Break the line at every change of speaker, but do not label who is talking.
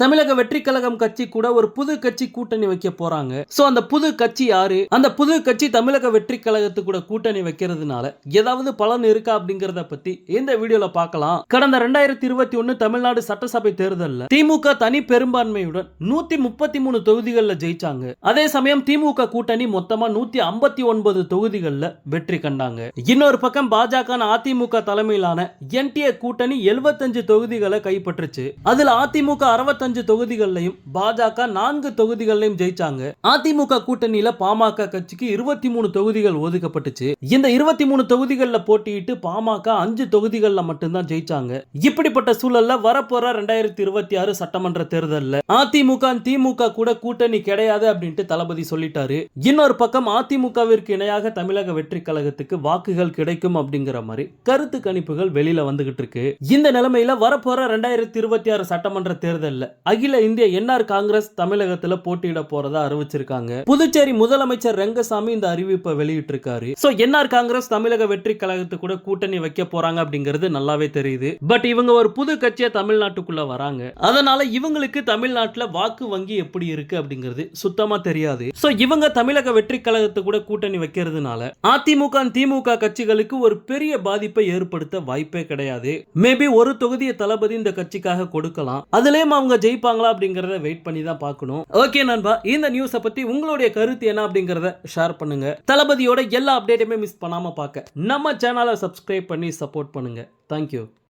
தமிழக வெற்றி கழகம் கட்சி கூட ஒரு புது கட்சி கூட்டணி வைக்க போறாங்க. சோ அந்த புது கட்சி யாரு? அந்த புது கட்சி தமிழக வெற்றி கழகத்து கூட கூட்டணி வைக்கிறதுனால ஏதாவது பலன் இருக்கா அப்படிங்கறத பத்தி இந்த வீடியோல பார்க்கலாம். கடந்த ரெண்டாயிரத்தி இருபத்தி ஒன்னு தமிழ்நாடு சட்டசபை தேர்தலில் திமுக தனி பெரும்பான்மையுடன் நூத்தி முப்பத்தி மூணு தொகுதிகளில் ஜெயிச்சாங்க. அதே சமயம் திமுக கூட்டணி மொத்தமா நூத்தி ஐம்பத்தி ஒன்பது தொகுதிகளில் வெற்றி கண்டாங்க. இன்னொரு பக்கம் பாஜக அதிமுக தலைமையிலான என்டிஏ கூட்டணி 75 தொகுதிகளை கைப்பற்றுச்சு. அதுல அதிமுக அறுபத்தஞ்சு தொகுதிகள்லையும் பாஜக நான்கு தொகுதிகள்லையும் ஜெயிச்சாங்க. அதிமுக கூட்டணியில பாமக கட்சிக்கு இருபத்தி மூணு தொகுதிகள் ஒதுக்கப்பட்டுச்சு. இந்த இருபத்தி மூணு தொகுதிகளில் போட்டியிட்டு பாமக அஞ்சு தொகுதிகளில் மட்டும்தான் ஜெயிச்சாங்க. இப்படிப்பட்ட சூழல்ல வரப்போற ரெண்டாயிரத்தி இருபத்தி ஆறு சட்டமன்ற தேர்தலில் அதிமுக திமுக கூட கூட்டணி கிடையாது அப்படின்ட்டு தளபதி சொல்லிட்டாரு. இன்னொரு பக்கம் அதிமுகவிற்கு இணையாக தமிழக வெற்றி கழகத்துக்கு வாக்குகள் கிடைக்கும் அப்படிங்கிற மாதிரி கருத்து கணிப்புகள் வெளியில வந்துகிட்டு இருக்கு. இந்த நிலைமையில வரப்போற ரெண்டாயிரத்தி இருபத்தி ஆறு சட்டமன்ற தேர்தலில் அகில இந்திய என்ஆர் காங்கிரஸ் தமிழகத்துல போட்டியிட போறதா அறிவிச்சிருக்காங்க. புதுச்சேரி முதலமைச்சர் ரெங்கசாமி இந்த அறிவிப்பை வெளியிட்டிருக்காரு. சோ என்ஆர் காங்கிரஸ் தமிழக வெற்றி கழகத்து கூட கூட்டணி வைக்க போறாங்க அப்படிங்கிறது நல்லாவே தெரியுது. பட் இவங்க ஒரு புது கட்சியை தமிழ்நாட்டுக்குள்ள வராங்க. அதனால இவங்களுக்கு தமிழ்நாட்டுல வாக்கு வங்கி எப்படி இருக்கு அப்படிங்கிறது சுத்தமா தெரியாது. சோ இவங்க தமிழக வெற்றி கழகத்து கூட கூட்டணி வைக்கிறதுனால அதிமுக திமுக கட்சிகளுக்கு ஒரு பெரிய பாதிப்பை ஏற்படுத்த வாய்ப்பே கிடையாது. மேபி ஒரு தொகுதியை தளபதி இந்த கட்சிக்காக கொடுக்கலாம். அதுலயும் அவங்க ஜெயிப்பாங்களா அப்படிங்கறத வெயிட் பண்ணி தான் பார்க்கணும். ஓகே நண்பா இந்த நியூஸை பத்தி உங்களுடைய கருத்து என்ன அப்படிங்கறத ஷேர் பண்ணுங்க. தளபதியோட எல்லா அப்டேட்டுமே மிஸ் பண்ணாம பார்க்க. நம்ம சேனலை சப்ஸ்கிரைப் பண்ணி சப்போர்ட் பண்ணுங்க. தேங்க்யூ